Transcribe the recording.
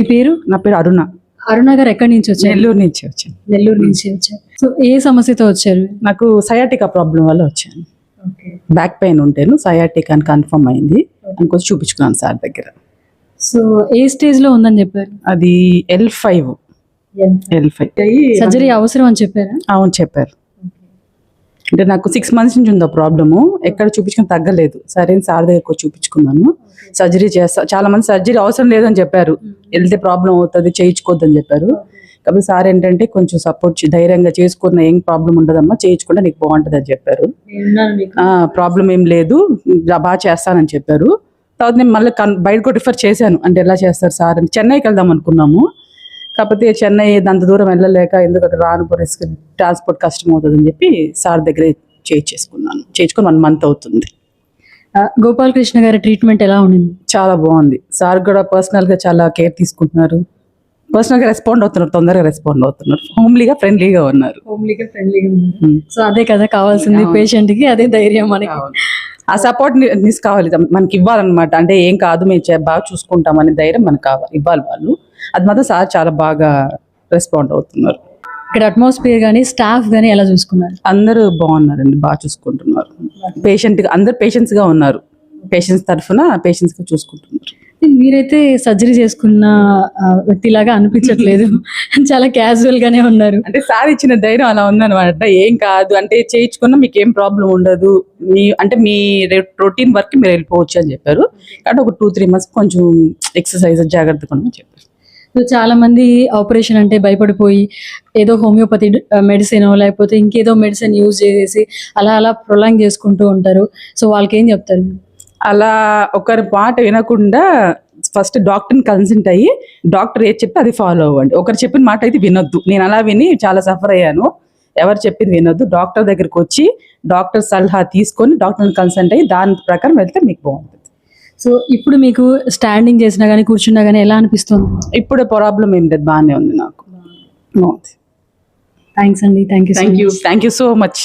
మీ పేరు? నా పేరు అరుణ. అరుణ గారు ఎక్కడి నుంచి వచ్చారు? నెల్లూరు నుంచి వచ్చాను. నెల్లూరు నుంచి వచ్చారు. సో ఏ సమస్యతో వచ్చారు? నాకు సయాటికా ప్రాబ్లం వల్ల వచ్చాను. బ్యాక్ పెయిన్ ఉంటేను సయాటిక్ అని కన్ఫర్మ్ అయింది. అనుకోసి చూపించుకున్నాను సార్ దగ్గర. సో ఏ స్టేజ్లో ఉందని చెప్పారు? అది L five L five surgery అవసరం అని చెప్పారా? అవును చెప్పారు. అంటే నాకు సిక్స్ మంత్స్ నుంచి ఉందో ప్రాబ్లము. ఎక్కడ చూపించుకుని తగ్గలేదు. సరే అని సార్ దగ్గరకు వచ్చి చూపించుకున్నాను. సర్జరీ చేస్తా చాలా మంది సర్జరీ అవసరం లేదని చెప్పారు. వెళ్తే ప్రాబ్లం అవుతుంది చేయించుకోవద్దని చెప్పారు. కాబట్టి సార్ ఏంటంటే కొంచెం సపోర్ట్ ధైర్యంగా చేసుకున్న ఏం ప్రాబ్లం ఉండదమ్మా చేయించుకుంటే నీకు బాగుంటుంది అని చెప్పారు. ప్రాబ్లం ఏం లేదు. బాగా చేస్తానని చెప్పారు. తర్వాత నేను మళ్ళీ బయటకు రిఫర్ చేశాను. అంటే ఎలా చేస్తారు సార్ అని. చెన్నైకి వెళ్దాం అనుకున్నాము. కాకపోతే చెన్నై అంత దూరం వెళ్ళలేక ఎందుకంటే రాను రిస్క్ ట్రాన్స్పోర్ట్ కష్టం అవుతుందని చెప్పి సార్ దగ్గరే చేయించేసుకున్నాను. చేయించుకొని వన్ మంత్ అవుతుంది. గోపాలకృష్ణ గారి ట్రీట్మెంట్ ఎలా ఉండింది? చాలా బాగుంది. సార్ కూడా పర్సనల్గా చాలా కేర్ తీసుకుంటున్నారు. పర్సనల్గా రెస్పాండ్ అవుతున్నారు తొందరగా రెస్పాండ్ అవుతున్నారు. హోమ్లీగా ఫ్రెండ్లీగా ఉన్నారు. హోమ్లీగా ఫ్రెండ్లీగా Hmm. సో అదే కదా కావాల్సింది అవును. పేషెంట్కి అదే ధైర్యం మనకి. ఆ సపోర్ట్ మిస్ కావాలి. మనకి ఇవ్వాలన్నమాట. అంటే ఏం కాదు మేము బాగా చూసుకుంటామనే ధైర్యం మనకు కావాలి ఇవ్వాలి వాళ్ళు. అది మాత్రం సార్ చాలా బాగా రెస్పాండ్ అవుతున్నారు. ఇక్కడ అట్మాస్ఫియర్ గానీ స్టాఫ్ గానీ ఎలా చూసుకున్నారు? అందరూ బాగున్నారండి బాగా చూసుకుంటున్నారు. పేషెంట్ అందరు పేషెంట్స్గా ఉన్నారు. పేషెంట్స్ తరఫున పేషెంట్స్గా చూసుకుంటున్నారు. మీరైతే సర్జరీ చేసుకున్న ఆ, వ్యక్తిలాగా అనిపించట్లేదు. చాలా క్యాజువల్ గానే ఉన్నారు. అంటే సార్ ఇచ్చిన ధైర్యం అలా ఉందన్నమాట. ఏం కాదు. అంటే చేయించుకున్నా మీకు ఏం ప్రాబ్లం ఉండదు. మీ అంటే మీ రొటీన్ వర్క్ మీరు వెళ్ళిపోవచ్చు అని చెప్పారు. కాబట్టి ఒక టూ త్రీ మంత్స్ కొంచెం ఎక్సర్సైజ్ జాగ్రత్తగా ఉండమని చెప్పారు. సో చాలా మంది ఆపరేషన్ అంటే భయపడిపోయి ఏదో హోమియోపతి మెడిసిన్ లేకపోతే ఇంకేదో మెడిసిన్ యూజ్ చేసేసి అలా అలా ప్రొలాంగ్ చేసుకుంటూ ఉంటారు. సో వాళ్ళకి ఏం చెప్తారు? అలా ఒకరి మాట వినకుండా ఫస్ట్ డాక్టర్ని కన్సల్ట్ అయ్యి డాక్టర్ ఏది చెప్తే అది ఫాలో అవ్వండి. ఒకరు చెప్పిన మాట అయితే వినొద్దు. నేను అలా విని చాలా సఫర్ అయ్యాను. ఎవరు చెప్పింది వినొద్దు. డాక్టర్ దగ్గరికి వచ్చి డాక్టర్ సలహా తీసుకొని డాక్టర్ని కన్సల్ట్ అయ్యి దాని ప్రకారం వెళ్తే మీకు బాగుంటుంది. సో ఇప్పుడు మీకు స్టాండింగ్ చేసినా కానీ కూర్చున్నా కానీ ఎలా అనిపిస్తుంది? ఇప్పుడు ప్రాబ్లం ఏం లేదు. బాగానే ఉంది నాకు. థ్యాంక్స్ అండి. Thank you thank you thank you so much